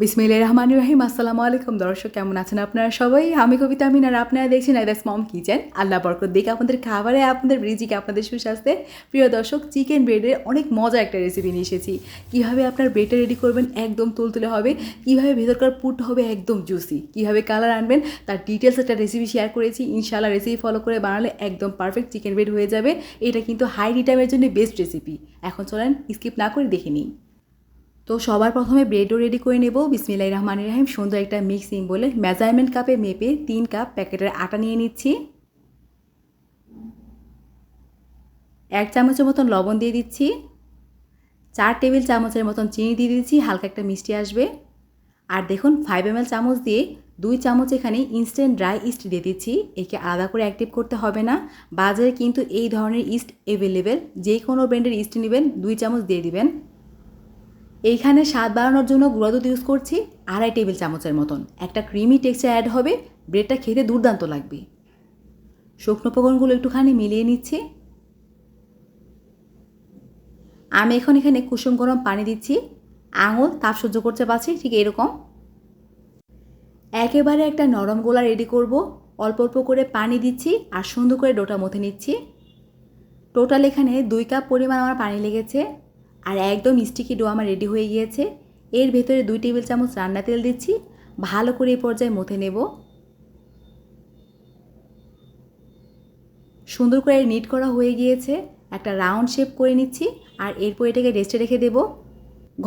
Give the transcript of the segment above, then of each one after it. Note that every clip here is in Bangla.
বিসমিল্লা রহমান রহিম। আসসালামু আলাইকুম দর্শক, কেমন আছেন আপনারা সবাই? আমি কবিতা আমিন আর আপনারা দেখছেন আইদাস মম কিচেন আল্লাহ বরকত দিক, আপনাদের খাবারে, আপনাদের রিজিকে, আপনাদের সুস্বাস্থ্যে। প্রিয় দর্শক চিকেন ব্রেডের অনেক মজা একটা রেসিপি নিয়ে এসেছি। কীভাবে আপনার ব্রেডটা রেডি করবেন একদম তুলতুলে হবে, কীভাবে ভেতরকার পুট হবে একদম জুসি কীভাবে কালার আনবেন, তার ডিটেলস একটা রেসিপি শেয়ার করেছি। ইনশাআল্লাহ রেসিপি ফলো করে বানালে একদম পারফেক্ট চিকেন ব্রেড হয়ে যাবে। এটা কিন্তু হাই রিটাইমের জন্য বেস্ট রেসিপি এখন চলেন স্কিপ না করে দেখে নিই। তো সবার প্রথমে ব্রেডও রেডি করে নেব। বিসমিল্লাহ রহমান রাহিম। সুন্দর একটা মিক্সিং বলে মেজারমেন্ট কাপে মেপে তিন কাপ প্যাকেটের আটা নিয়ে নিচ্ছি। এক চামচের মতন লবণ দিয়ে দিচ্ছি। চার টেবিল চামচের মতন চিনি দিয়ে দিচ্ছি। হালকা একটা মিষ্টি আসবে। আর দেখুন ফাইভ এম চামচ দিয়ে দুই চামচ এখানে ইনস্ট্যান্ট ড্রাই ইস্ট দিয়ে দিচ্ছি। একে আলাদা করে অ্যাক্টিভ করতে হবে না। বাজারে কিন্তু এই ধরনের ইস্ট অ্যাভেলেবেল যে কোনো ব্র্যান্ডের ইস্ট নেবেন, দুই চামচ দিয়ে দিবেন। এইখানে স্বাদ বাড়ানোর জন্য গুঁড়া দুধ ইউজ করছি আড়াই টেবিল চামচের মতন। একটা ক্রিমি টেক্সচার অ্যাড হবে ব্রেডটা খেতে দুর্দান্ত লাগবে। শুকনো উপকরণগুলো একটুখানি মিলিয়ে নিচ্ছি। আমি এখন এখানে কুসুম গরম পানি দিচ্ছি। আঙুল তাপ সহ্য করতে পারছি, ঠিক এরকম। একেবারে একটা নরম গোলা রেডি করব। অল্প অল্প করে পানি দিচ্ছি আর সুন্দর করে ডোটা মথে নিচ্ছি। টোটাল এখানে দুই কাপ পরিমাণ আমার পানি লেগেছে। আর একদম স্টিকি ডো আমার রেডি হয়ে গিয়েছে। এর ভেতরে দুই টেবিল চামচ রান্না তেল দিচ্ছি। ভালো করে এই পর্যায়ে মথে নেব। সুন্দর করে নিট করা হয়ে গিয়েছে। একটা রাউন্ড শেপ করে নিচ্ছি আর এরপর এটাকে রেস্টে রেখে দেব।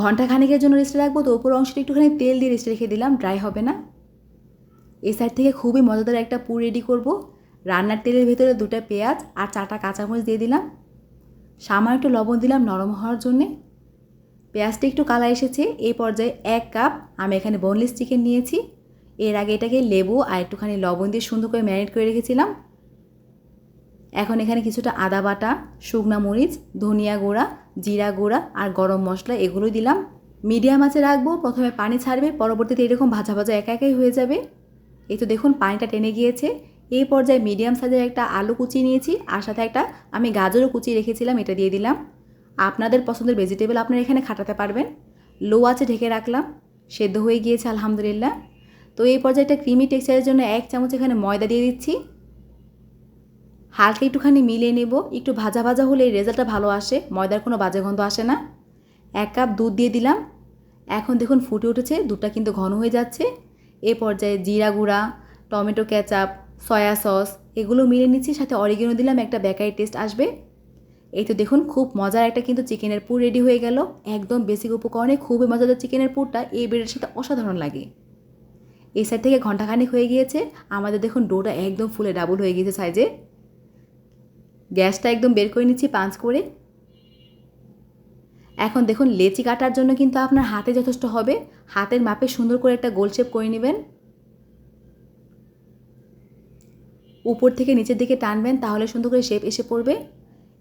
ঘণ্টা খানিকের জন্য রেস্টে রাখব, তো ওপর অংশটা একটুখানি তেল দিয়ে রেস্টে রেখে দিলাম ড্রাই হবে না। এই সাইড থেকে খুবই মজাদার একটা পুর রেডি করব। রান্নার তেলের ভেতরে দুটো পেঁয়াজ আর চারটা কাঁচামরিচ দিয়ে দিলাম। সামান্য একটু লবণ দিলাম, নরম হওয়ার জন্যে। পেঁয়াজটা একটু কালার এসেছে, এই পর্যায়ে এক কাপ আমি এখানে বোনলেস চিকেন নিয়েছি। এর আগে এটাকে লেবু আর একটুখানি লবণ দিয়ে সুন্দর করে ম্যারিনেট করে রেখেছিলাম। এখন এখানে কিছুটা আদা বাটা, শুকনা মরিচ, ধনিয়া গুঁড়া, জিরা গুঁড়া আর গরম মশলা এগুলোই দিলাম। মিডিয়াম আঁচে রাখব, প্রথমে পানি ছাড়বে, পরবর্তীতে এরকম ভাজা ভাজা একা একাই হয়ে যাবে। এই তো দেখুন, পানিটা টেনে গিয়েছে। এই পর্যায়ে মিডিয়াম সাইজের একটা আলু কুচি নিয়েছি, আর সাথে একটা আমি গাজরও কুচি রেখেছিলাম, এটা দিয়ে দিলাম। আপনাদের পছন্দের ভেজিটেবল আপনারা এখানে খাটাতে পারবেন। লো আছে ঢেকে রাখলাম, সেদ্ধ হয়ে গিয়েছে, আলহামদুলিল্লাহ। তো এই পর্যায়ে একটা ক্রিমি টেক্সচারের জন্য এক চামচ এখানে ময়দা দিয়ে দিচ্ছি। হালকা একটুখানি মিলিয়ে নেব, একটু ভাজা ভাজা হলে রেজাল্টটা ভালো আসে, ময়দার কোনো বাজে গন্ধ আসে না। এক কাপ দুধ দিয়ে দিলাম। এখন দেখুন ফুটে উঠেছে, দুধটা কিন্তু ঘন হয়ে যাচ্ছে। এ পর্যায়ে জিরা গুঁড়া, টমেটো ক্যাচাপ সয়া সস, এগুলো মিলে নিচ্ছি, সাথে অরিগেনো দিলাম, একটা বেকারি টেস্ট আসবে। এই তো দেখুন, খুব মজার একটা কিন্তু চিকেনের পুর রেডি হয়ে গেল। একদম বেসিক উপকরণে খুবই মজাদার চিকেনের পুরটা, এই ব্রেডের সাথে অসাধারণ লাগে। এই সাইড থেকে ঘন্টাখানিক হয়ে গিয়েছে, আমাদের দেখুন ডোটা একদম ফুলে ডাবল হয়ে গিয়েছে সাইজে গ্যাসটা একদম বের করে নিচ্ছি পাঁচ করে। এখন দেখুন, লেচি কাটার জন্য কিন্তু আপনার হাতে যথেষ্ট হবে। হাতের মাপে সুন্দর করে একটা গোল শেপ করে নেবেন। উপর থেকে নিচের দিকে টানবেন, তাহলে সুন্দর করে শেপ এসে পড়বে।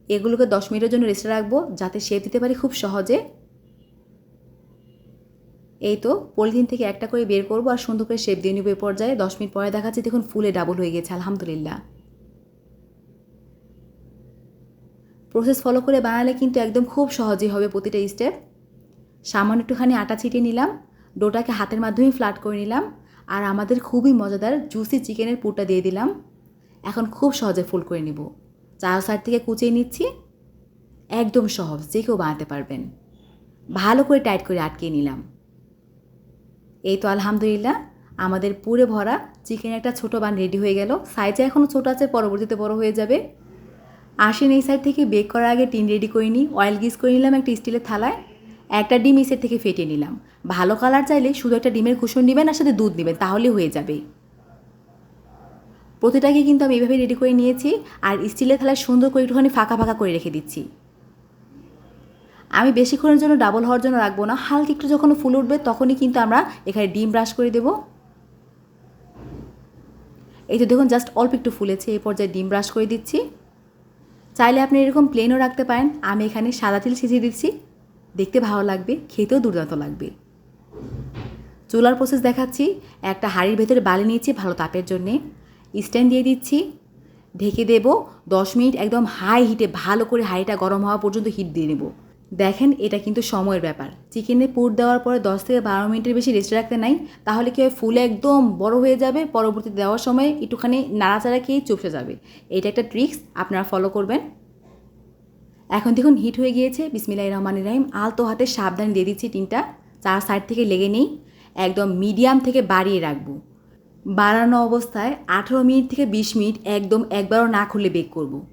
এগুলোকে দশ মিনিটের জন্য রেস্টে রাখব, যাতে শেপ দিতে পারি খুব সহজে। এই তো পলিথিন থেকে একটা করে বের করব আর সুন্দর করে শেপ দিয়ে নেব এ পর্যায়ে। দশ মিনিট পরে দেখাচ্ছি দেখুন ফুলে ডাবল হয়ে গেছে, আলহামদুলিল্লাহ। প্রসেস ফলো করে বানালে কিন্তু একদম খুব সহজেই হবে প্রতিটা স্টেপ সামান্য একটুখানি আটা ছিটিয়ে নিলাম, ডোটাকে হাতের মাধ্যমেই ফ্ল্যাট করে নিলাম, আর আমাদের খুবই মজাদার জুসি চিকেনের পুরটা দিয়ে দিলাম। এখন খুব সহজে ফুল করে নিব। চার সাইড থেকে কুচিয়ে নিচ্ছি। একদম সহজ, যে কেউ বানাতে পারবেন। ভালো করে টাইট করে আটকে নিলাম। এই তো আলহামদুলিল্লাহ, আমাদের পুরে ভরা চিকেন একটা ছোটো বান রেডি হয়ে গেল। সাইজে এখনও ছোটো আছে, পরবর্তীতে বড় হয়ে যাবে। আসেন এই সাইড থেকে বেক করার আগে টিন রেডি করে নিই। অয়েল গিস করে নিলাম একটা স্টিলের থালায়। একটা ডিম এই সাইড থেকে ফেটে নিলাম। ভালো কালার চাইলে শুধু একটা ডিমের কুসুন নেবেন আর সাথে দুধ নেবেন, তাহলে হয়ে যাবে। প্রতিটাকে কিন্তু আমি এইভাবে রেডি করে নিয়েছি আর স্টিলের থালায় সুন্দর করে একটুখানি ফাঁকা ফাঁকা করে রেখে দিচ্ছি। আমি বেশিক্ষণের জন্য ডাবল হওয়ার জন্য রাখব না, হালকা একটু যখন ফুল উঠবে তখনই কিন্তু আমরা এখানে ডিম ব্রাশ করে দেব। এই তো দেখুন জাস্ট অল্প একটু ফুলেছে, এই পর্যায়ে ডিম ব্রাশ করে দিচ্ছি। চাইলে আপনি এরকম প্লেনও রাখতে পারেন, আমি এখানে সাদা তিল ছিঁচিয়ে দিচ্ছি। দেখতে ভালো লাগবে, খেতেও দুর্দান্ত লাগবে। চুলার প্রসেস দেখাচ্ছি, একটা হাঁড়ির ভেতরে বালি নিয়েছি ভালো তাপের জন্যে। স্ট্যান্ড দিয়ে দিচ্ছি। ঢেকে দেব দশ মিনিট একদম হাই হিটে ভালো করে হাঁড়িটা গরম হওয়া পর্যন্ত হিট দিয়ে নেব। দেখেন এটা কিন্তু সময়ের ব্যাপার। চিকেনে পুর দেওয়ার পরে দশ থেকে বারো মিনিটের বেশি রেস্টে রাখতে নাই। তাহলে কি হয়? ফুলে একদম বড় হয়ে যাবে। পরবর্তীতে দেওয়ার সময় একটুখানি নাড়াচাড়া খেয়েই চুপসে যাবে। এটা একটা ট্রিক্স আপনারা ফলো করবেন। এখন দেখুন হিট হয়ে গিয়েছে। বিসমিল্লাহ রহমান রাহিম। আলতো হাতে সাবধানে দিয়ে দিচ্ছি টিনটা। চার সাইড থেকে লেগে নেই। একদম মিডিয়াম থেকে বাড়িয়ে রাখব। বাড়ানো অবস্থায় আঠেরো মিনিট থেকে বিশ মিনিট একদম একবারও না খুলে বেক করব।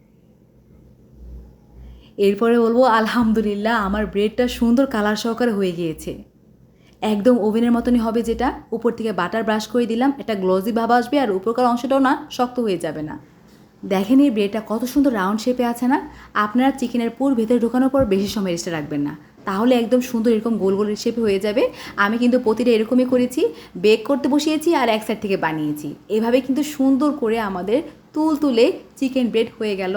এরপরে বলব, আলহামদুলিল্লাহ, আমার ব্রেডটা সুন্দর কালার সহকারে হয়ে গিয়েছে। একদম ওভেনের মতনই হবে যেটা। উপর থেকে বাটার ব্রাশ করে দিলাম, একটা গ্লোজি ভাব আসবে আর উপরকার অংশটাও না শক্ত হয়ে যাবে না। দেখেন এই ব্রেডটা কত সুন্দর রাউন্ড শেপে আছে না? আপনারা চিকেনের পুর ভেতরে ঢোকানোর পর বেশি সময় রেস্টে রাখবেন না। তাহলে একদম সুন্দর এরকম গোল গোল শেপে হয়ে যাবে। আমি কিন্তু প্রতিটা এরকমই করেছি। বেক করতে বসিয়েছি আর এক সাইড থেকে বানিয়েছি। এভাবে কিন্তু সুন্দর করে আমাদের তুল তুলে চিকেন ব্রেড হয়ে গেল।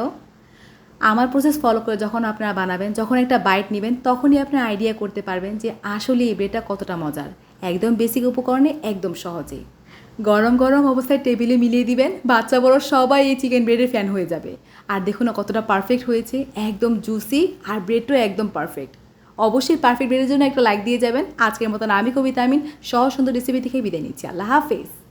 আমার প্রসেস ফলো করে যখন আপনারা বানাবেন, যখন একটা বাইট নেবেন, তখনই আপনারা আইডিয়া করতে পারবেন যে আসলে এই ব্রেডটা কতটা মজার। একদম বেসিক উপকরণে, একদম সহজে। গরম গরম অবস্থায় টেবিলে মিলিয়ে দিবেন, বাচ্চা বড় সবাই এই চিকেন ব্রেডের ফ্যান হয়ে যাবে। আর দেখুন না কতটা পারফেক্ট হয়েছে, একদম জুসি আর ব্রেডটাও একদম পারফেক্ট অবশ্যই পারফেক্ট ভিডিওর জন্য একটা লাইক দিয়ে যাবেন। আজকের মতন আমি কবিতা আমিন সহ সুন্দর রেসিপি থেকে বিদায় নিচ্ছি। আল্লাহ হাফেজ।